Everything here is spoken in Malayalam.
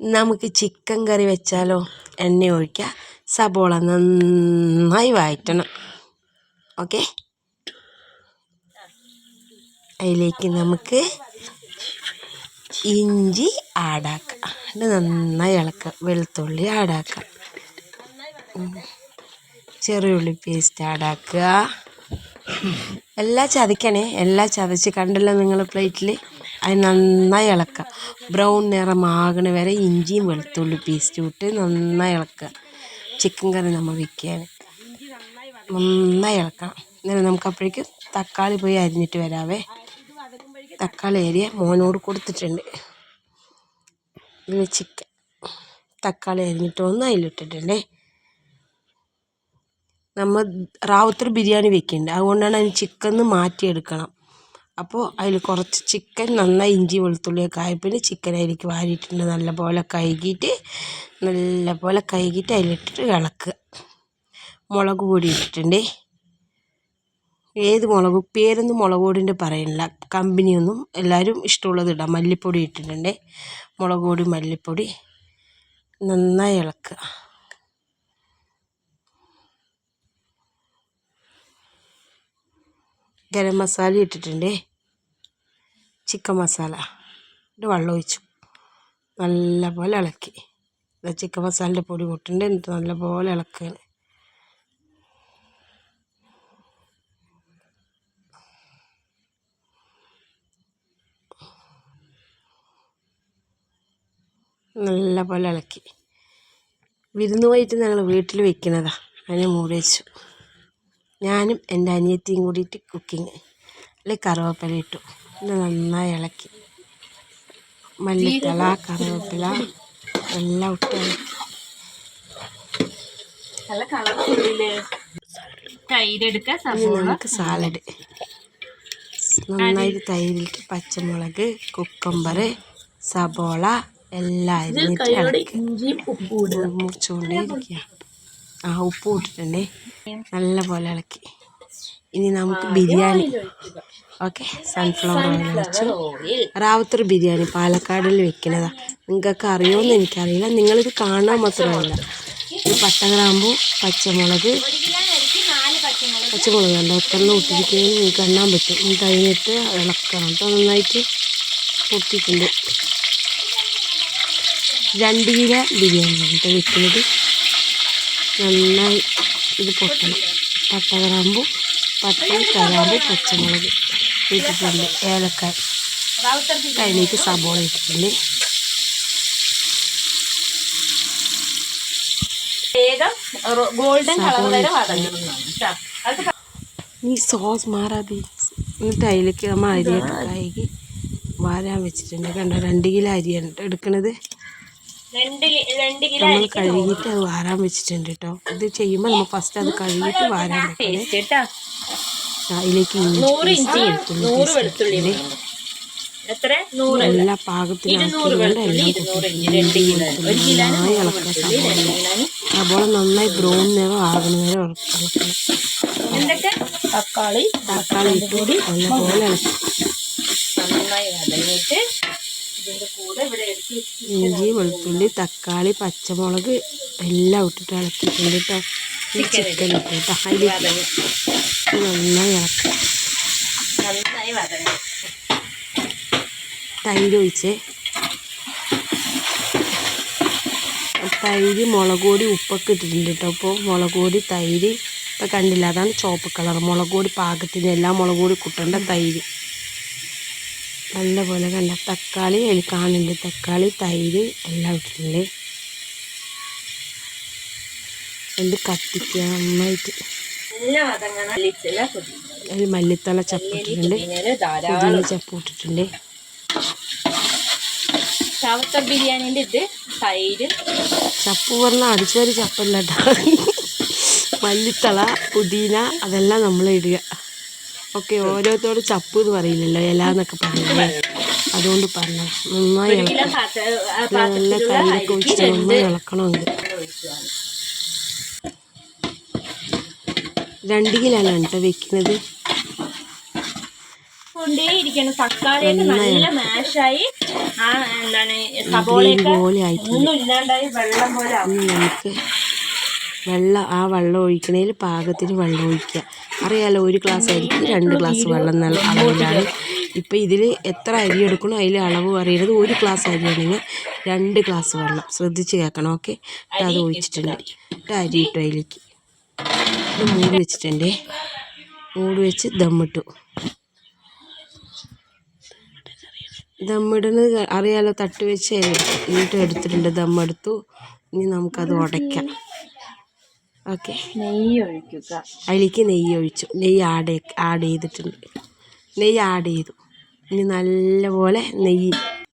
നമുക്ക് ചിക്കൻ കറി വെച്ചാലോ? എണ്ണ ഒഴിക്കുക സബോള നന്നായി വഴറ്റണം. ഓക്കെ? അതിലേക്ക് നമുക്ക് ഇഞ്ചി ആഡാക്കാം എന്നിട്ട് നന്നായി ഇളക്കുക വെളുത്തുള്ളി ചെറിയ ചെറിയുള്ളി പേസ്റ്റ് ആഡാക്കുക എല്ലാം ചതക്കണേ എല്ലാം ചതച്ച് കണ്ടല്ലോ നിങ്ങൾ പ്ലേറ്റിൽ അത് നന്നായി ഇളക്കുക. ബ്രൗൺ നിറമാകണ വരെ ഇഞ്ചിയും വെളുത്തുള്ളി പേസ്റ്റും ഇട്ട് നന്നായി ഇളക്കുക. ചിക്കൻ കറി നമ്മൾ വയ്ക്കുകയാണ് നന്നായി ഇളക്കണം. എന്നിട്ട് നമുക്ക് തക്കാളി പോയി അരിഞ്ഞിട്ട് വരാവേ. തക്കാളി അരിയ മോനോട് കൊടുത്തിട്ടുണ്ട്. പിന്നെ ചിക്കൻ. തക്കാളി അരിഞ്ഞിട്ട് ഒന്ന് അതിലിട്ടിട്ടുണ്ടേ നമ്മൾ റാവുത്തർ ബിരിയാണി വെക്കുന്നുണ്ട്. അതുകൊണ്ടാണ് അതിന് ചിക്കൻ മാറ്റിയെടുക്കണം. അപ്പോൾ അതിൽ കുറച്ച് ചിക്കൻ നന്നായി ഇഞ്ചി വെളുത്തുള്ളിയൊക്കെ ആയപ്പോൾ ചിക്കൻ അതിലേക്ക് വാരിയിട്ടുണ്ട് നല്ലപോലെ കഴുകിയിട്ട് നല്ലപോലെ കഴുകിയിട്ട് അതിലിട്ടിട്ട് ഇളക്കുക. മുളക് പൊടി ഇട്ടിട്ടുണ്ട്. ഏത് മുളക് പേരൊന്നും മുളക് പൊടിന്റെ പറയണില്ല. കമ്പനിയൊന്നും എല്ലാവരും ഇഷ്ടമുള്ളത് ഇടാം. മല്ലിപ്പൊടി ഇട്ടിട്ടുണ്ട്. മുളക് പൊടി മല്ലിപ്പൊടി. നന്നായി ഇളക്കുക. ഗരം മസാല ഇട്ടിട്ടുണ്ട്. ചിക്കൻ മസാല. എന്നിട്ട് വെള്ളം ഒഴിച്ചു. നല്ലപോലെ ഇളക്കി. ചിക്കൻ മസാലന്റെ പൊടി പൊട്ടിട്ടുണ്ട് എന്നിട്ട് നല്ലപോലെ ഇളക്കുകയാണ് നല്ലപോലെ ഇളക്കി. വിരുന്ന് പോയിട്ട് ഞങ്ങൾ വീട്ടിൽ വെക്കുന്നതാണ് അതിനെ മൂടി വെച്ചു. ഞാനും എന്റെ അനിയത്തിയും കൂടിയിട്ട് കുക്കിങ് അതിൽ കറിവേപ്പില ഇട്ടു. ഇത് നന്നായി ഇളക്കി. മല്ലിത്തല കറിവേപ്പില എല്ലാം ഇട്ട് ഇളക്കി. നല്ല തൈര് എടുക്കുക നമുക്ക് സാലഡ്. നന്നായിട്ട് തൈരിലിട്ട് പച്ചമുളക് കുക്കമ്പർ സബോള എല്ലാം അരിഞ്ഞിട്ട് ഇളക്കി. മുറിച്ചുകൊണ്ടേ ഇരിക്കുക. ആ ഉപ്പ് ഇട്ടിട്ടുണ്ടേ. നല്ലപോലെ ഇളക്കി. ഇനി നമുക്ക് ബിരിയാണി. ഓക്കെ സൺഫ്ലവർ ഓയിൽ വെച്ചു റാവുത്തർ ബിരിയാണി പാലക്കാടിൽ വെക്കുന്നതാ നിങ്ങൾക്ക് അറിയുമെന്ന് എനിക്കറിയില്ല. നിങ്ങളിത് കാണാൻ മാത്രമല്ല പട്ടഗ്രാമ്പു പച്ചമുളക്. പച്ചമുളക്. കണ്ടോ എത്രണ്ണം ഇട്ടിരിക്കുന്നത് നിങ്ങൾക്ക് എണ്ണാൻ പറ്റും. ഇത് കഴിഞ്ഞിട്ട് ഇളക്കണം കേട്ടോ നന്നായിട്ട് പൊട്ടിയിട്ടുണ്ട്. രണ്ട് കിലോ ബിരിയാണി കേട്ടോ വെക്കുന്നത്. നന്നായി ഇത് പൊട്ടണം. പട്ട ഗ്രാമ്പു പട്ട കരാമ്പ് പച്ചമുളക് ഇട്ടിട്ടുണ്ട്. ഏലക്കായ. കഴിഞ്ഞിട്ട് സബോള ഇട്ടിട്ടുണ്ട്. ഗോൾഡൻ കളർ വരെ. അത് സോസ് മാറാതെ എന്നിട്ട് അതിലേക്ക് നമ്മൾ അരിയൊക്കെ കഴുകി വാരാൻ വെച്ചിട്ടുണ്ട്. കണ്ടോ? രണ്ട് കിലോ അരിയാണ് എടുക്കണത്. നമ്മൾ കഴുകിയിട്ട് അത് വാരാൻ വെച്ചിട്ടുണ്ട് കേട്ടോ ഇത് ചെയ്യുമ്പോൾ നമ്മൾ ഫസ്റ്റ് അത് കഴുകിയിട്ട് വാരാൻ അതിലേക്ക് എല്ലാ പാകത്തിനും ഇരുന്നൂറ് വെളുത്തുള്ളി ഇരുന്നൂറ് ഇഞ്ചി ഒരു കിലോന് നന്നായി നൂറ് ഇളക്കുക സബോള നന്നായി ബ്രൗൺ നിറം ആകുന്ന നേരം ഇളക്കണം തക്കാളി തക്കാളി ഇട്ടുകൂടി നല്ലപോലെ ഇളക്കി. നന്നായി വതങ്ങിയിട്ട് ഇഞ്ചി വെളുത്തുള്ളി തക്കാളി പച്ചമുളക് എല്ലാം ഇട്ടിട്ട് ഇളക്കിയിട്ടുണ്ട് കേട്ടോ ഈ ചിക്കൻ ഇട്ട് കേട്ടോ അതിൽ നന്നായി ഇളക്കാം. തൈര് ഒഴിച്ചേ. തൈര് മുളക് പൊടി ഉപ്പൊക്കെ ഇട്ടിട്ടുണ്ട് കേട്ടോ അപ്പോൾ മുളക് പൊടി തൈര്. ഇപ്പം കണ്ടില്ല? അതാണ് ചുവപ്പ് കളർ. മുളക് പൊടി പാകത്തിന് എല്ലാ മുളക് പൊടി കുട്ടേണ്ട തൈര്. നല്ലപോലെ കണ്ട തക്കാളി അതിൽ കാണുന്നുണ്ട്. തക്കാളി തൈര് എല്ലാം ഇട്ടിട്ടുണ്ട്. എന്ത് കത്തിക്കുക നന്നായിട്ട്. അതിൽ മല്ലിത്തല ചപ്പിട്ടിട്ടുണ്ട് പുതിനയിൽ ധാരാളം. പുതിന ചപ്പ് ഇട്ടിട്ടുണ്ട്. ചവത്ത ബിരിയാണിന്റെ ഇത് തൈര്. ചപ്പ് പറഞ്ഞാൽ അടിച്ചൊരു ചപ്പല്ല മല്ലിത്തള പുതിന അതെല്ലാം നമ്മൾ ഇടുക. ഓക്കെ ഓരോരുത്തരോട് ചപ്പ് എന്ന് പറയില്ലല്ലോ ഇല എന്നൊക്കെ പറഞ്ഞു അതുകൊണ്ട് പറഞ്ഞു നന്നായി ഇളക്കണം. നല്ല അരിക്ക് ഒഴിച്ച് നന്നായി ഇളക്കണമെങ്കിൽ ഒഴിച്ചതാണ്. രണ്ട് കിലോ അല്ല കേട്ടോ വെക്കുന്നത്. കൊണ്ടേയിരിക്കണം തക്കാളിയൊക്കെ നല്ല മാഷായി. ആ എന്താണ് സബോളയൊക്കെ പോലെ ആയിട്ടുണ്ട്. ഒന്നും ഇല്ലാണ്ടായി വെള്ളം പോലെ നമുക്ക് വെള്ളം ആ വെള്ളം ഒഴിക്കണേൽ പാകത്തിന് വെള്ളം ഒഴിക്കുക. അറിയാലോ ഒരു ഗ്ലാസ് അരിക്ക് രണ്ട് ഗ്ലാസ് വെള്ളം നല്ല അളവിലാണ്. ഇപ്പം ഇതിൽ എത്ര അരി എടുക്കണോ അതിൽ അളവ് പറയുന്നത് ഒരു ഗ്ലാസ് അരിയാണെങ്കിൽ രണ്ട് ഗ്ലാസ് വെള്ളം. ശ്രദ്ധിച്ച് കേൾക്കണം ഓക്കെ? എന്നിട്ട് അത് ഒഴിച്ചിട്ടുണ്ട്. എന്നിട്ട് അരി ഇട്ടു അതിലേക്ക്. ഇത് മൂടി വെച്ചിട്ടുണ്ടേ. മൂടി വെച്ച് ദമ്മിട്ടു. ദമ്മിടുന്നത് അറിയാലോ തട്ട് വെച്ച് എന്നിട്ട് എടുത്തിട്ടുണ്ട് ദമ്മെടുത്തു. ഇനി നമുക്കത് ഉടയ്ക്കാം. ഓക്കെ. നെയ്യ് ഒഴിക്കുക അതിലേക്ക് നെയ്യ് ഒഴിച്ചു നെയ്യ് ആഡ് ആഡ് ചെയ്തിട്ടുണ്ട്. നെയ്യ് ആഡ് ചെയ്തു. ഇനി നല്ലപോലെ നെയ്യ്